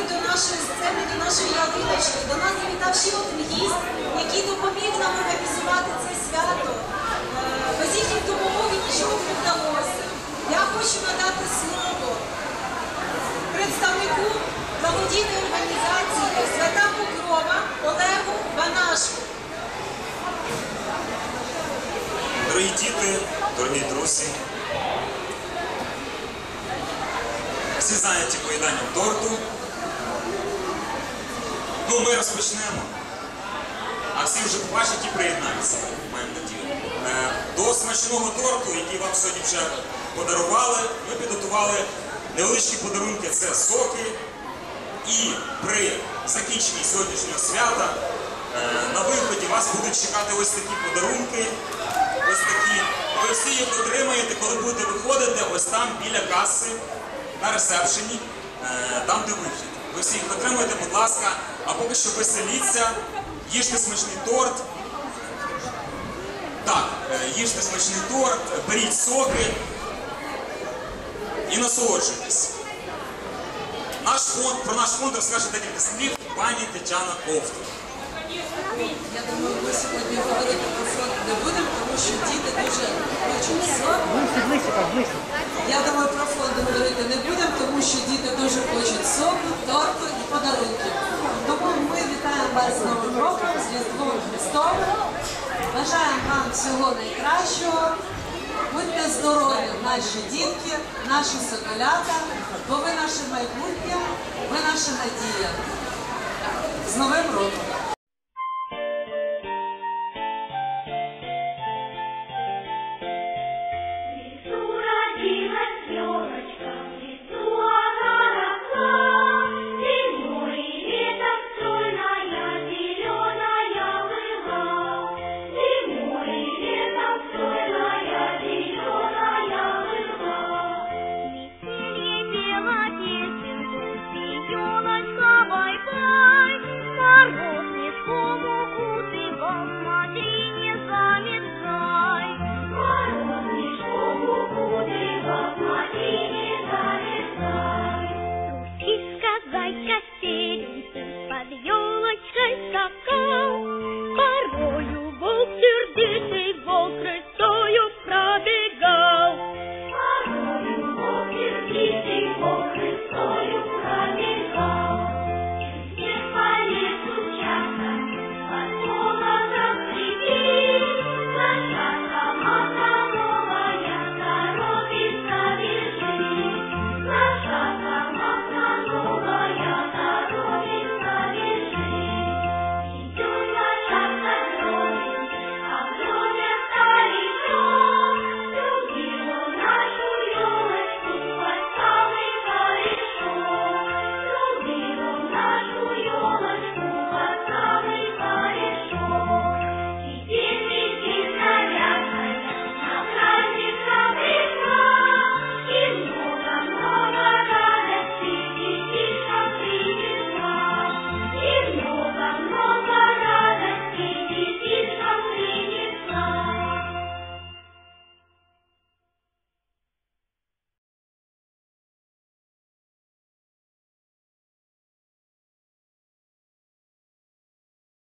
до нашої сцени, до нашої ялиночки. До нас завітав ще один гість, який допоміг нам організувати це свято. Без їхньої допомоги нічого не вдалося. Я хочу надати слово представнику благодійної організації Свята Покрова Олегу Банашку. Дорогі діти, дорогі друзі, всі зайняті поїданням торту. Ну, ми розпочнемо. А всі вже побачать і приєднаються, маємо надію. Е, До смачного торту, який вам сьогодні вже подарували, ми підготували невеличкі подарунки. Це соки. І при закінченні сьогоднішнього свята е, на виході вас будуть чекати ось такі подарунки. Ось такі. Ви всі їх отримаєте, коли будете виходити, ось там біля каси на ресепшені, е, там де вихід. Ви всі їх отримуєте, будь ласка, а поки що веселіться, їжте смачний торт. Так, е, їжте смачний торт, беріть соки і насолоджуйтесь. Наш фонд, про наш фонд розкаже декілька слів пані Тетяна Ковтун. Я думаю, ми сьогодні говорити про фронт не будемо, тому що діти дуже хочуть сон. Я думаю, про фонд говорити не будемо, тому що діти дуже хочуть соку, торту і подарунків. Тому ми вітаємо вас з Новим роком, з Різдвом Христовим. Бажаємо вам найкращого. Будьте здорові, наші дітки, наші соколята, бо ви наше майбутнє, ви наша надія. З Новим роком! Iubiți voi Hristos.